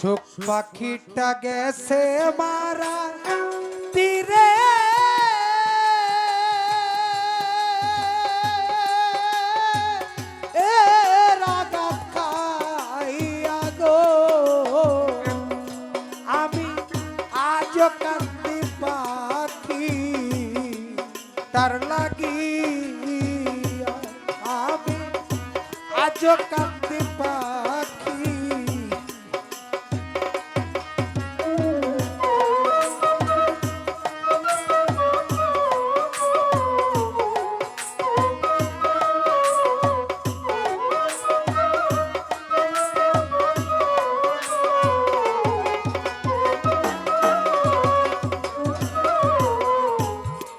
সুখ পাখিটা গেছে মারা তীরে। এ রাগাত খাইয়া গো, আমি আজ কান্দি পাখি, তার লাগি আমি আজ কান্দি পাখি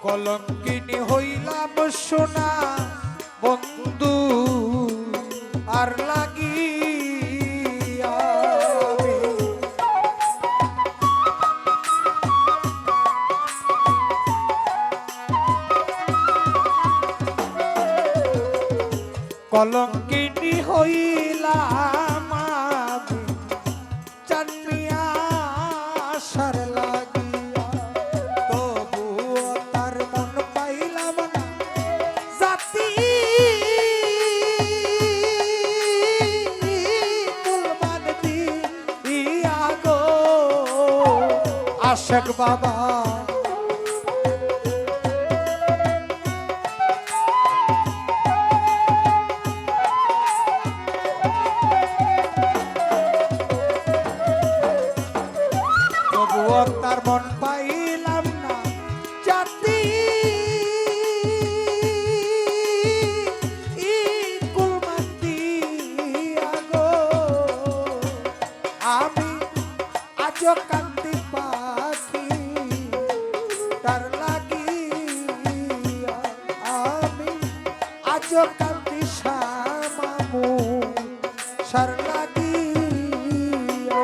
কলঙ্কিনী হইলাম সোনা বন্ধু আর লাগি কলঙ্কিনী হইলাম আশেক বাবা। তার মন পাইলাম না জাতি। আমি আজ সার লাগিয়া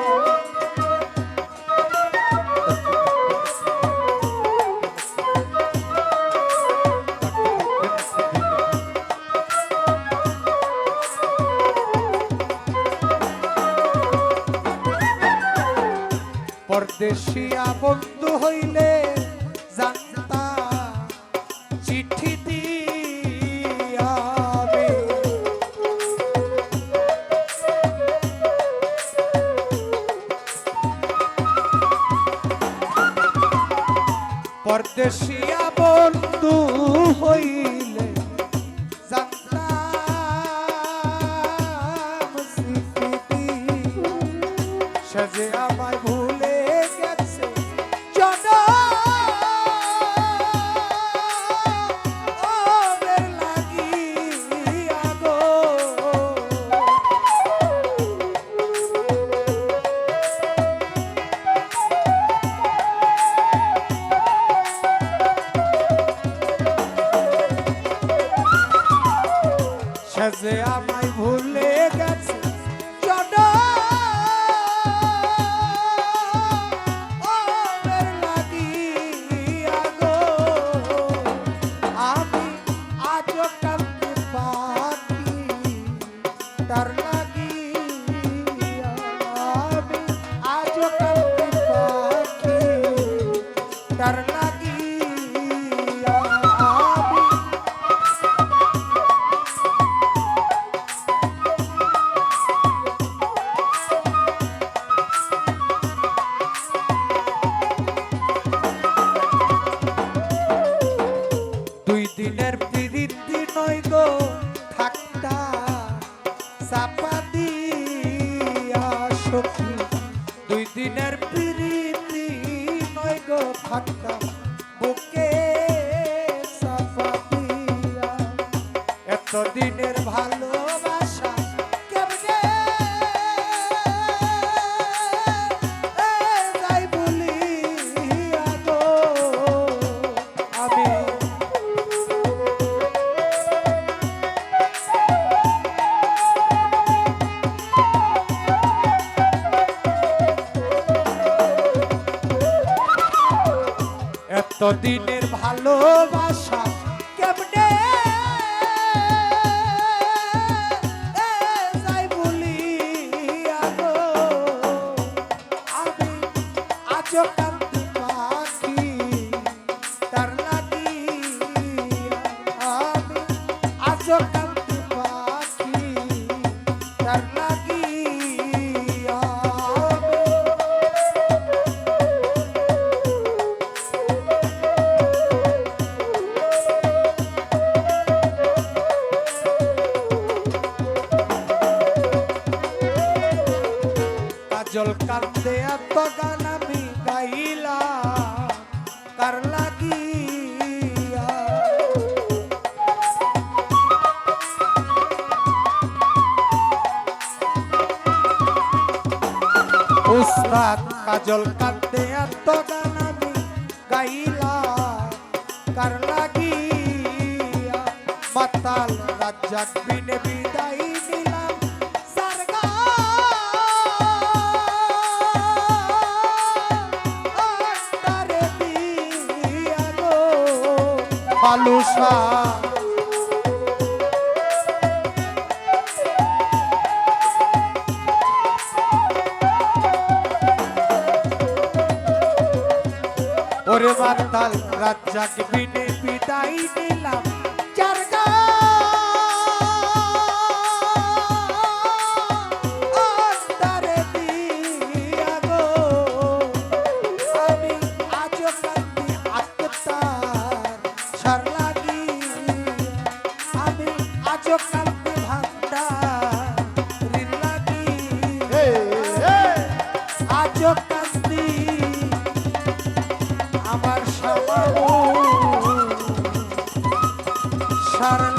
পরদেশিয়া বন্ধু হইলে জানতা চিঠি পরদেশিয়া বন্ধু হইলে সাজে আমায় দুই দিনের প্রীতি নয় গো থাকতা বুকে চাপা দিয়া। এত দিনের এত দিনের ভালোবাসা কেমনে কাজল কান্দে এত আমি গাইলাম কার লাগিয়া? উস্তাদ কাজল কান্দে ফালুসা ওরে মাতাল রাজ্জাক বিনে বিদায় নিলাম। আশার লাগি। আমি আজ কালকে ভাবতা লাগি। আজ কাস্তি আমার সবার সারা